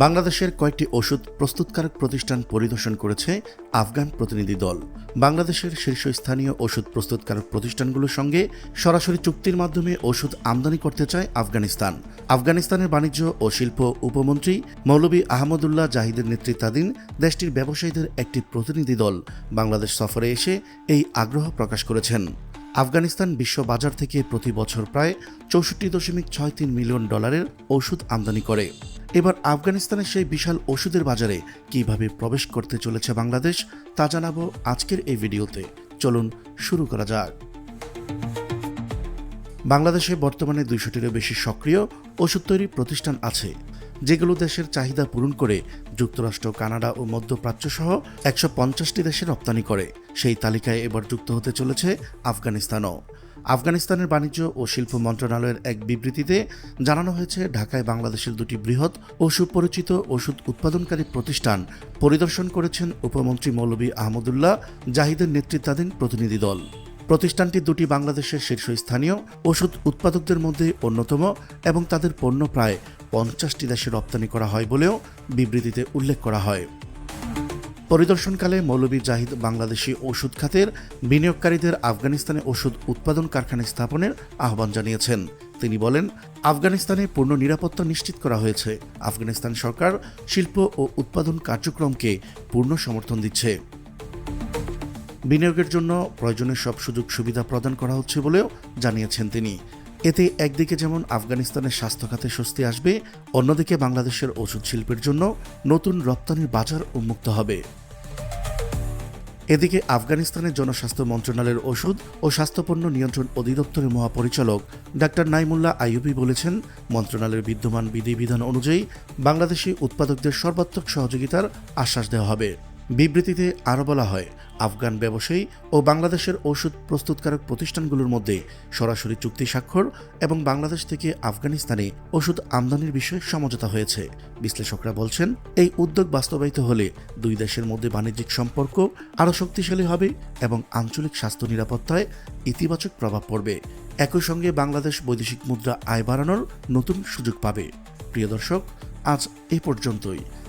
বাংলাদেশের কয়েকটি ওষুধ প্রস্তুতকারক প্রতিষ্ঠান পরিদর্শন করেছে আফগান প্রতিনিধি দল। বাংলাদেশের শীর্ষস্থানীয় ওষুধ প্রস্তুতকারক প্রতিষ্ঠানগুলোর সঙ্গে সরাসরি চুক্তির মাধ্যমে ওষুধ আমদানি করতে চায় আফগানিস্তান। আফগানিস্তানের বাণিজ্য ও শিল্প উপমন্ত্রী মৌলভী আহমদুল্লাহ জাহিদের নেতৃত্বাধীন দেশটির ব্যবসায়ীদের একটি প্রতিনিধি দল বাংলাদেশ সফরে এসে এই আগ্রহ প্রকাশ করেছেন। আফগানিস্তান বিশ্ব বাজার থেকে প্রতি বছর প্রায় চৌষট্টি দশমিক ছয় তিন মিলিয়ন ডলারের ওষুধ আমদানি করে। এবার আফগানিস্তানের সেই বিশাল ওষুধের বাজারে কীভাবে প্রবেশ করতে চলেছে বাংলাদেশ, তা জানাব আজকের এই ভিডিওতে। চলুন শুরু করা যাক। বাংলাদেশে বর্তমানে দুইশোটিরও বেশি সক্রিয় ওষুধ তৈরি প্রতিষ্ঠান আছে, যেগুলো দেশের চাহিদা পূরণ করে যুক্তরাষ্ট্র, কানাডা ও মধ্যপ্রাচ্য সহ একশো পঞ্চাশটি দেশে রপ্তানি করে। সেই তালিকায় এবার যুক্ত হতে চলেছে আফগানিস্তানও। আফগানিস্তানের বাণিজ্য ও শিল্প মন্ত্রণালয়ের এক বিবৃতিতে জানানো হয়েছে, ঢাকায় বাংলাদেশের দুটি বৃহৎ ও সুপরিচিত ওষুধ উৎপাদনকারী প্রতিষ্ঠান পরিদর্শন করেছেন উপমন্ত্রী মৌলভী আহমদুল্লাহ, জাহিদের নেতৃত্বাধীন প্রতিনিধি দল। প্রতিষ্ঠানটি দুটি বাংলাদেশের শীর্ষস্থানীয় ওষুধ উৎপাদকদের মধ্যে অন্যতম এবং তাদের পণ্য প্রায় পঞ্চাশটি দেশে রপ্তানি করা হয় বলেও বিবৃতিতে উল্লেখ করা হয়। পরিদর্শনকালে মৌলভী জাহিদ বাংলাদেশি ওষুধ খাতের বিনিয়োগকারীদের আফগানিস্তানে ওষুধ উৎপাদন কারখানা স্থাপনের আহ্বান জানিয়েছেন। তিনি বলেন, আফগানিস্তানে পূর্ণ নিরাপত্তা নিশ্চিত করা হয়েছে। আফগানিস্তান সরকার শিল্প ও উৎপাদন কার্যক্রমকে পূর্ণ সমর্থন দিচ্ছে। বিনিয়োগের জন্য প্রয়োজনীয় সব সুযোগ সুবিধা প্রদান করা হচ্ছে বলেও জানিয়েছেন তিনি। এতে একদিকে যেমন আফগানিস্তানের স্বাস্থ্য স্বস্তি আসবে, অন্যদিকে বাংলাদেশের ওষুধ শিল্পের জন্য নতুন রপ্তানির বাজার উন্মুক্ত হবে। এদিকে আফগানিস্তানের জনস্বাস্থ্য মন্ত্রণালয়ের ওষুধ ও স্বাস্থ্যপণ্য নিয়ন্ত্রণ অধিদপ্তরের মহাপরিচালক ডাক্তার নাইমুল্লাহ আইয়ুবি বলেছেন, মন্ত্রণালয়ের বিদ্যমান বিধিবিধান অনুযায়ী বাংলাদেশি উৎপাদকদের সর্বাত্মক সহযোগিতার আশ্বাস দেওয়া হবে। বিবৃতিতে আরও বলা হয়, আফগান ব্যবসায়ী ও বাংলাদেশের ওষুধ প্রস্তুতকারক প্রতিষ্ঠানগুলোর মধ্যে সরাসরি চুক্তি স্বাক্ষর এবং বাংলাদেশ থেকে আফগানিস্তানে ওষুধ আমদানির বিষয়ে সমঝোতা হয়েছে। বিশ্লেষকরা বলছেন, এই উদ্যোগ বাস্তবায়িত হলে দুই দেশের মধ্যে বাণিজ্যিক সম্পর্ক আরও শক্তিশালী হবে এবং আঞ্চলিক স্বাস্থ্য নিরাপত্তায় ইতিবাচক প্রভাব পড়বে। একই সঙ্গে বাংলাদেশ বৈদেশিক মুদ্রা আয় বাড়ানোর নতুন সুযোগ পাবে। প্রিয় দর্শক, আজ এই পর্যন্তই।